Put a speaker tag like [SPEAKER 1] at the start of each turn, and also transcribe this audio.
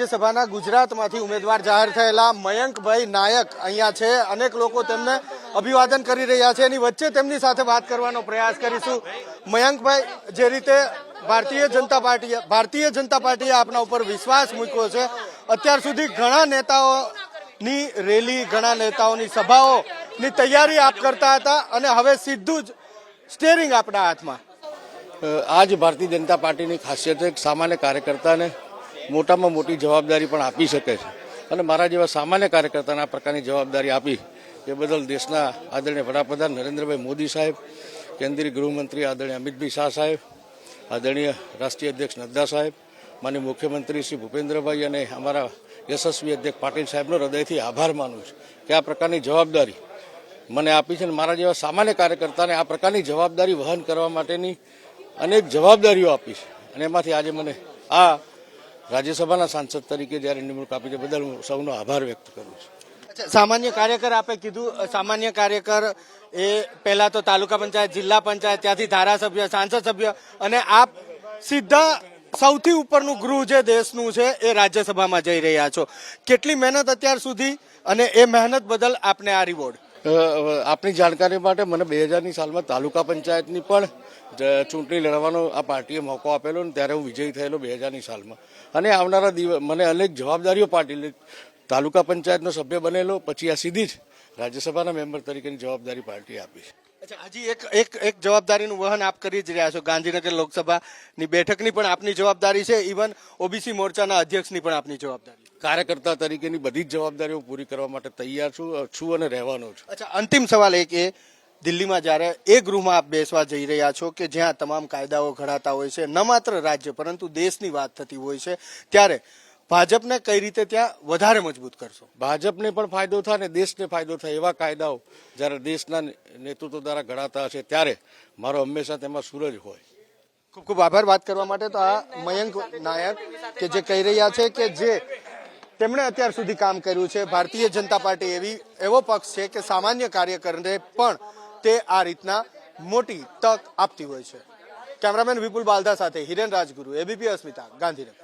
[SPEAKER 1] રાજ્યસભાના ગુજરાતમાંથી ઉમેદવાર જાહેર થયેલા મયંકભાઈ નાયક અહીંયા છે. અનેક લોકો તેમને અભિવાદન કરી રહ્યા છે. એની વચ્ચે તેમની સાથે વાત કરવાનો પ્રયાસ કરીશું. મયંકભાઈ, જે રીતે ભારતીય જનતા પાર્ટીએ, ભારતીય જનતા પાર્ટીએ આપના ઉપર વિશ્વાસ મૂક્યો છે, અત્યાર સુધી ઘણા નેતાઓની રેલી, ઘણા નેતાઓની સભાઓની તૈયારી આપ કરતા હતા અને હવે સીધું જ સ્ટેરિંગ આપણા હાથમાં.
[SPEAKER 2] આ જ ભારતીય જનતા પાર્ટીની ખાસિયત છે સામાન્ય કાર્યકર્તાને મોટામાં મોટી જવાબદારી પણ આપી શકે છે. અને મારા જેવા સામાન્ય કાર્યકર્તાને આ પ્રકારની જવાબદારી આપી એ બદલ દેશના આદરણીય વડાપ્રધાન નરેન્દ્રભાઈ મોદી સાહેબ, કેન્દ્રીય ગૃહમંત્રી આદરણીય અમિતભાઈ શાહ સાહેબ, આદરણીય રાષ્ટ્રીય અધ્યક્ષ નડ્ડા સાહેબ માન્ય મુખ્યમંત્રી શ્રી ભૂપેન્દ્રભાઈ અને અમારા યશસ્વી અધ્યક્ષ પાટીલ સાહેબનો હૃદયથી આભાર માનું છું કે આ પ્રકારની જવાબદારી મને આપી છે અને મારા જેવા સામાન્ય કાર્યકર્તાને આ પ્રકારની જવાબદારી વહન કરવા માટેની અનેક જવાબદારીઓ આપી છે. અને એમાંથી આજે મને આ રાજ્યસભાના સાંસદ તરીકે જ્યારે નિમણૂક આપી છે, બદલ હું સૌનો આભાર વ્યક્ત કરું છું.
[SPEAKER 1] સામાન્ય કાર્યકર આપે કીધું સામાન્ય કાર્યકર એ પહેલા તો તાલુકા પંચાયત, જિલ્લા પંચાયત, ત્યાંથી ધારાસભ્ય, સાંસદ સભ્ય અને આપ સીધા સૌથી ઉપરનું ગૃહ જે દેશનું છે એ રાજ્યસભામાં જઈ રહ્યા છો. કેટલી મહેનત અત્યાર સુધી અને એ મહેનત બદલ આપને આ રિવોર્ડ
[SPEAKER 2] આપની જાણકારી માટે મને બે હજારની સાલમાં તાલુકા પંચાયતની પણ ચૂંટણી લડવાનો આ પાર્ટીએ મોકો આપેલો ને ત્યારે હું વિજયી થયેલો બે હજારની સાલમાં. અને આવનારા દિવસ મને અનેક જવાબદારીઓ પાર્ટી તાલુકા પંચાયતનો સભ્ય બનેલો, પછી આ સીધી જ રાજ્યસભાના મેમ્બર તરીકેની જવાબદારી પાર્ટી આપી
[SPEAKER 1] હજી એક એક એક જવાબદારીનું વહન આપ કરી જ રહ્યા છો. ગાંધીનગર લોકસભાની બેઠકની પણ આપની જવાબદારી છે. ઇવન ઓબીસી મોરચાના અધ્યક્ષની પણ આપની જવાબદારી
[SPEAKER 2] કાર્યકર્તા તરીકેની બધી જ જવાબદારીઓ પૂરી કરવા માટે તૈયાર છું છું અને રહેવાનો છું.
[SPEAKER 1] અચ્છા અંતિમ સવાલ એક એ. દિલ્હીમાં જ્યારે એ ગૃહમાં આપ બેસવા જઈ રહ્યા છો કે જ્યાં તમામ કાયદાઓ ઘડાતા હોય છે ન માત્ર રાજ્ય પરંતુ દેશની વાત થતી હોય છે ત્યારે ભાજપને કઈ રીતે ત્યાં વધારે મજબૂત કરશો?
[SPEAKER 2] ભાજપને પણ ફાયદો થાય અને દેશને ફાયદો થાય એવા કાયદાઓ જ્યારે દેશના નેતૃત્વ દ્વારા ઘડાતા હશે ત્યારે. મારો હંમેશા તેમાં સૂરજ હોય.
[SPEAKER 1] ખૂબ ખૂબ આભાર વાત કરવા માટે તો આ મયંક નાયક કે જે કહી રહ્યા છે કે જે તેમણે અત્યાર સુધી કામ કર્યું છે, ભારતીય જનતા પાર્ટી એવી, એવો પક્ષ છે કે સામાન્ય કાર્યકરને પણ તે આ રીતના મોટી તક આપતી હોય છે. કેમેરામેન વિપુલ બાલદા સાથે હિરેન રાજગુરુ, એબીપી અસ્મિતા, ગાંધીનગર.